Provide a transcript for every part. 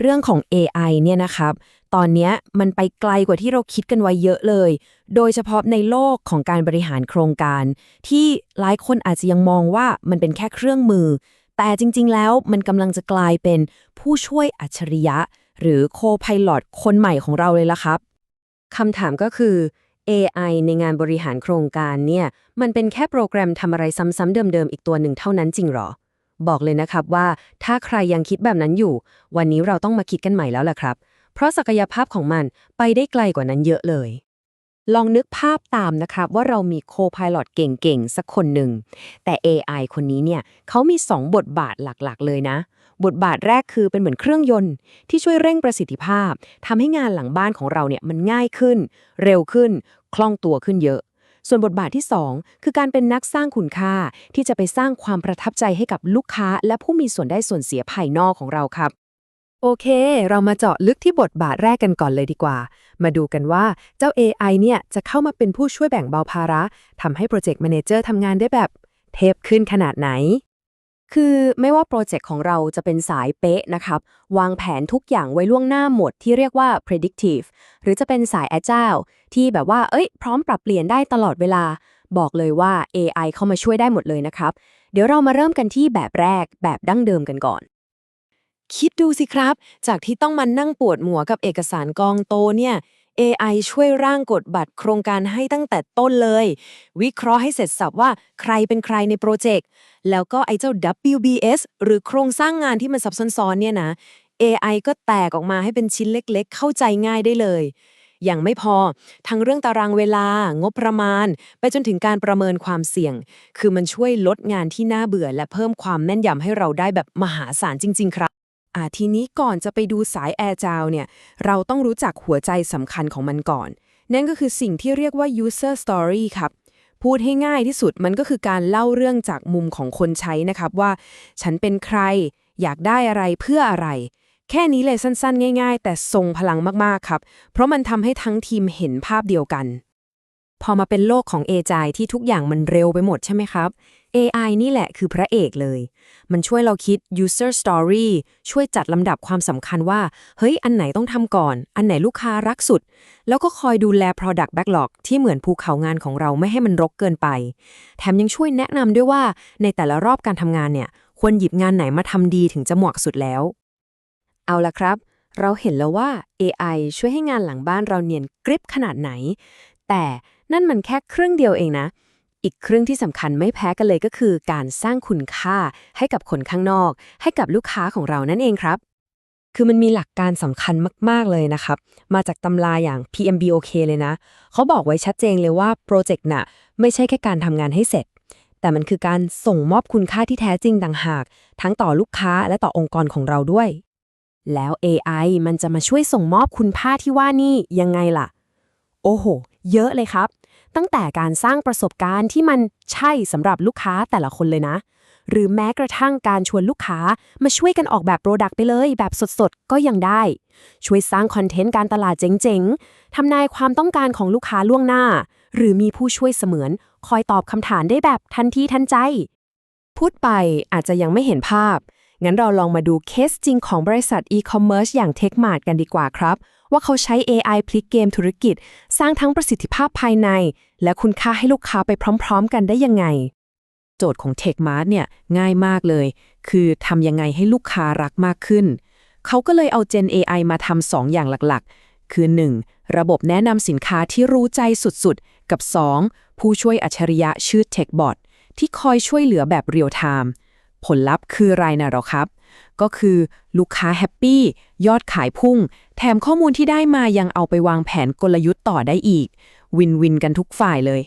เรื่องของ AI เนี่ยนะครับ ตอนนี้มันไปไกลกว่าที่เราคิดกันไว้เยอะเลย โดยเฉพาะในโลกของการบริหารโครงการ ที่หลายคนอาจจะยังมองว่ามันเป็นแค่เครื่องมือ แต่จริง ๆ แล้วมันกำลังจะกลายเป็นผู้ช่วยอัจฉริยะ หรือโคไพลอตคนใหม่ของเราเลยละครับคำถามก็คือ AI ในงานบริหารโครงการเนี่ย มันเป็นแค่โปรแกรมทำอะไรซ้ำๆเดิมๆ อีกตัวหนึ่งเท่านั้นจริงหรอ บอกเลยนะครับว่า ถ้าใครยังคิดแบบนั้นอยู่ วันนี้เราต้องมาคิดกันใหม่แล้วล่ะครับ เพราะศักยภาพของมันไปได้ไกลกว่านั้นเยอะเลย ลองนึกภาพตามนะครับว่าเรามีโคพายลเก่งๆ สักคนหนึ่ง แต่ AI คนนี้เนี่ยเขามี 2 บทบาทหลักๆ เลยนะ บทบาทแรกคือเป็นเหมือนเครื่องยนต์ ที่ช่วยเร่งประสิทธิภาพทำให้งานหลังบ้านของเราเนี่ยมันง่ายขึ้น เร็วขึ้น คล่องตัวขึ้นเยอะ ส่วนบทบาทที่ 2 คือการเป็นนักสร้างคุณค่าที่จะไปสร้างความประทับใจให้กับลูกค้า และผู้มีส่วนได้ส่วนเสียภายนอกของเราครับ โอเค เรามาเจาะลึกที่บทบาทแรกกันก่อนเลยดีกว่า มาดูกันว่าเจ้า AI เนี่ยจะเข้ามาเป็นผู้ช่วยแบ่งเบาภาระทำให้โปรเจกต์แมเนเจอร์ทำงานได้แบบ เทพขึ้นขนาดไหน คือไม่ว่าโปรเจกต์ของเราจะเป็นสายเป๊ะนะครับ วางแผนทุกอย่างไว้ล่วงหน้าหมดที่เรียกว่า predictive หรือจะเป็นสาย agile ที่แบบว่า เอ้ย พร้อมปรับเปลี่ยนได้ตลอดเวลา บอกเลยว่า AI เข้ามาช่วยได้หมดเลยนะครับ เดี๋ยวเรามาเริ่มกันที่แบบแรก แบบดั้งเดิมกันก่อน คิดดูสิครับ จากที่ต้องมานั่งปวดหัวกับเอกสารกองโตเนี่ย AI ช่วยร่างกฎบัตรโครงการให้ตั้งแต่ต้นเลย วิเคราะห์ให้เสร็จสับว่าใครเป็นใครในโปรเจกต์ แล้วก็ไอ้เจ้า WBS หรือโครงสร้างงานที่มันซับซ้อนๆเนี่ยนะ AI ก็แตกออกมาให้เป็นชิ้นเล็กๆ เข้าใจง่ายได้เลย อย่างไม่พอ ทั้งเรื่องตารางเวลา งบประมาณ ไปจนถึงการประเมินความเสี่ยง คือมันช่วยลดงานที่น่าเบื่อ และเพิ่มความแม่นยำให้เราได้แบบมหาศาลจริง ๆ ครับ อ่าทีนี้ก่อนจะไปดูสายแอร์จาวเนี่ย เราต้องรู้จักหัวใจสำคัญของมันก่อน นั่นก็คือสิ่งที่เรียกว่า user story ครับ พูดให้ง่ายที่สุดมันก็คือการเล่าเรื่องจากมุมของคนใช้นะครับว่า ฉันเป็นใคร อยากได้อะไรเพื่ออะไร แค่นี้เลยสั้นๆ ง่าย ๆ แต่ทรงพลังมากๆครับ เพราะมันทำให้ทั้งทีมเห็นภาพเดียวกัน พอมาเป็นโลกของ AI ที่ทุกอย่างมันเร็วไปหมดใช่ไหมครับ AI นี่แหละคือพระเอกเลย มันช่วยเราคิด user story ช่วยจัดลำดับความสำคัญว่า เฮ้ย อันไหนต้องทำก่อน อันไหนลูกค้ารักสุด แล้วก็คอยดูแล product backlog ที่เหมือนภูเขางานของเราไม่ให้มันรกเกินไป แถมยังช่วยแนะนำด้วยว่า ในแต่ละรอบการทำงานเนี่ย ควรหยิบงานไหนมาทำดีถึงจะเหมาะสุดแล้ว เอาละครับ เราเห็นแล้วว่า AI ช่วยให้งานหลังบ้านเราเนียนกริบขนาดไหน แต่นั่นมันแค่ครึ่งเดียวเองนะ อีกเครึ่องที่สำคัญไม่แพ้กันเลยก็คือ การสร้างคุณค่าให้กับคนข้างนอก ให้กับลูกค้าของเรานั่นเองครับ คือมันมีหลักการสำคัญมาก ๆ เลยนะครับ มาจากตำราอย่าง PMBOK เลยนะ เขาบอกไว้ชัดเจนเลยว่าโปรเจกต์น่ะไม่ใช่แค่การทำงานให้เสร็จ แต่มันคือการส่งมอบคุณค่าที่แท้จริงต่างหาก ทั้งต่อลูกค้าและต่อองค์กรของเราด้วย แล้ว AI มันจะมาช่วยส่งมอบคุณค่าที่ว่านี่ยังไงล่ะ โอ้โห เยอะเลยครับ ตั้งแต่การสร้างประสบการณ์ที่มันใช่สำหรับลูกค้าแต่ละคนเลยนะ หรือแม้กระทั่งการชวนลูกค้ามาช่วยกันออกแบบโปรดักต์ไปเลย แบบสดๆ ก็ยังได้ ช่วยสร้างคอนเทนต์การตลาดเจ๋งๆทำนายความต้องการของลูกค้าล่วงหน้า หรือมีผู้ช่วยเสมือน คอยตอบคำถามได้แบบทันทีทันใจ พูดไปอาจจะยังไม่เห็นภาพงั้นเราลองมาดูเคสจริงของบริษัทอีคอมเมิร์ซอย่าง TechMart กันดีกว่าครับ ว่าเขาใช้ AI พลิกเกมธุรกิจ สร้างทั้งประสิทธิภาพภายใน และคุณค่าให้ลูกค้าไปพร้อม ๆ กันได้ยังไง โจทย์ของ TechMart เนี่ยง่ายมากเลย คือทำยังไงให้ลูกค้ารักมากขึ้น เขาก็เลยเอา Gen AI มาทำสองอย่างหลักๆ คือ 1. ระบบแนะนำสินค้าที่รู้ใจสุดๆ กับ 2. ผู้ช่วยอัจฉริยะชื่อ TechBot ที่คอยช่วยเหลือแบบเรียลไทม์ ผลลัพธ์คือไรนะหรอครับ ก็คือลูกค้าแฮปปี้ ยอดขายพุ่ง แถมข้อมูลที่ได้มายังเอาไปวางแผนกลยุทธ์ต่อได้อีก วินวินกันทุกฝ่ายเลย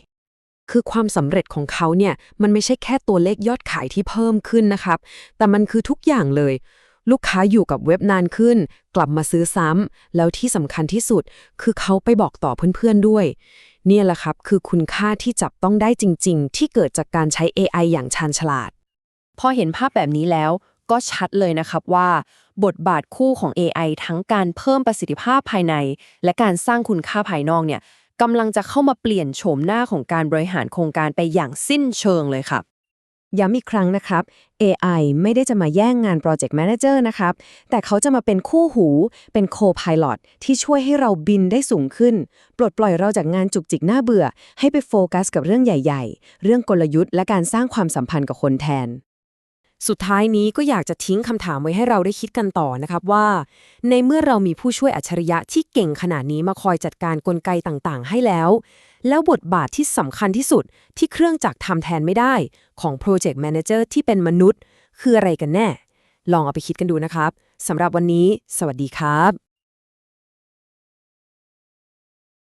คือความสำเร็จของเขาเนี่ยมันไม่ใช่แค่ตัวเลขยอดขายที่เพิ่มขึ้นนะครับ แต่มันคือทุกอย่างเลย ลูกค้าอยู่กับเว็บนานขึ้น กลับมาซื้อซ้ำแล้วที่สำคัญที่สุด คือเขาไปบอกต่อเพื่อนๆด้วย เนี่ยแหละครับคือคุณค่าที่จับต้องได้จริง ๆ ที่เกิดจากการใช้ AI อย่างชาญฉลาด พอเห็นภาพแบบนี้แล้วก็ชัดเลยนะครับว่า บทบาทคู่ของ AI ทั้งการเพิ่มประสิทธิภาพภายใน และการสร้างคุณค่าภายนอกเนี่ยกำลังจะเข้ามาเปลี่ยนโฉมหน้าของการบริหารโครงการไปอย่างสิ้นเชิงเลยครับย้ำอีกครั้งนะครับ AI ไม่ได้จะมาแย่งงาน Project Manager นะครับ แต่เขาจะมาเป็นคู่หู เป็น Co-pilot ที่ช่วยให้เราบินได้สูงขึ้น ปลดปล่อยเราจากงานจุกจิกหน้าเบื่อ ให้ไปโฟกัสกับเรื่องใหญ่ ๆ เรื่องกลยุทธ์และการสร้างความสัมพันธ์กับคนแทน สุดท้ายนี้ก็อยากจะทิ้งคำถามไว้ให้เราได้คิดกันต่อนะครับว่า ในเมื่อเรามีผู้ช่วยอัจฉริยะที่เก่งขนาดนี้มาคอยจัดการกลไกต่างๆ ให้แล้ว แล้วบทบาทที่สำคัญที่สุดที่เครื่องจักรทำแทนไม่ได้ของ Project Manager ที่เป็นมนุษย์ คืออะไรกันแน่ ลองเอาไปคิดกันดูนะครับสำหรับวันนี้ สวัสดีครับ